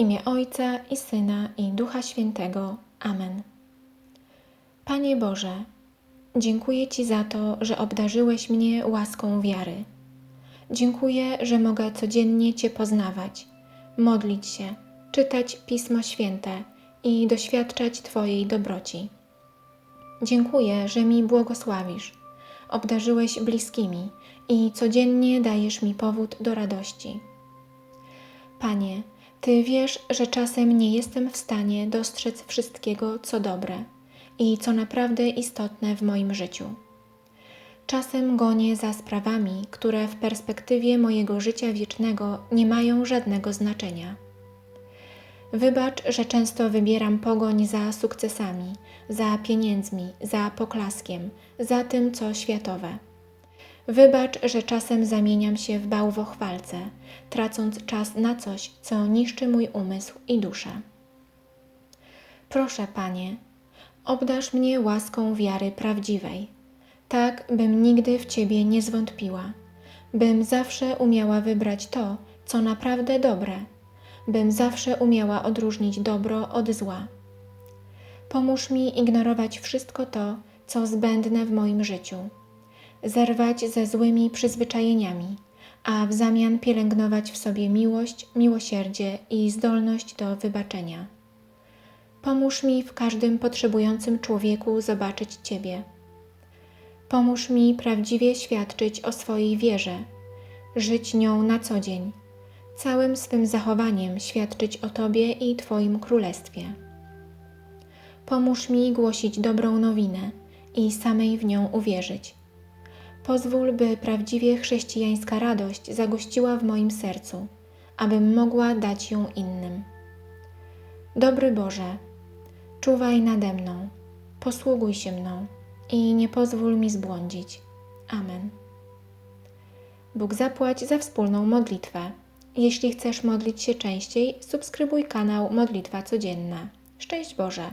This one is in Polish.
imię Ojca i Syna i Ducha Świętego. Amen. Panie Boże, dziękuję Ci za to, że obdarzyłeś mnie łaską wiary. Dziękuję, że mogę codziennie Cię poznawać, modlić się, czytać Pismo Święte i doświadczać Twojej dobroci. Dziękuję, że mi błogosławisz, obdarzyłeś bliskimi i codziennie dajesz mi powód do radości. Panie, Ty wiesz, że czasem nie jestem w stanie dostrzec wszystkiego, co dobre i co naprawdę istotne w moim życiu. Czasem gonię za sprawami, które w perspektywie mojego życia wiecznego nie mają żadnego znaczenia. Wybacz, że często wybieram pogoń za sukcesami, za pieniędzmi, za poklaskiem, za tym, co światowe. Wybacz, że czasem zamieniam się w bałwochwalcę, tracąc czas na coś, co niszczy mój umysł i duszę. Proszę, Panie, obdarz mnie łaską wiary prawdziwej, tak bym nigdy w Ciebie nie zwątpiła, bym zawsze umiała wybrać to, co naprawdę dobre, bym zawsze umiała odróżnić dobro od zła. Pomóż mi ignorować wszystko to, co zbędne w moim życiu, zerwać ze złymi przyzwyczajeniami, a w zamian pielęgnować w sobie miłość, miłosierdzie i zdolność do wybaczenia. Pomóż mi w każdym potrzebującym człowieku zobaczyć Ciebie. Pomóż mi prawdziwie świadczyć o swojej wierze, żyć nią na co dzień, całym swym zachowaniem świadczyć o Tobie i Twoim królestwie. Pomóż mi głosić dobrą nowinę i samej w nią uwierzyć. Pozwól, by prawdziwie chrześcijańska radość zagościła w moim sercu, abym mogła dać ją innym. Dobry Boże, czuwaj nade mną, posługuj się mną i nie pozwól mi zbłądzić. Amen. Bóg zapłać za wspólną modlitwę. Jeśli chcesz modlić się częściej, subskrybuj kanał Modlitwa Codzienna. Szczęść Boże!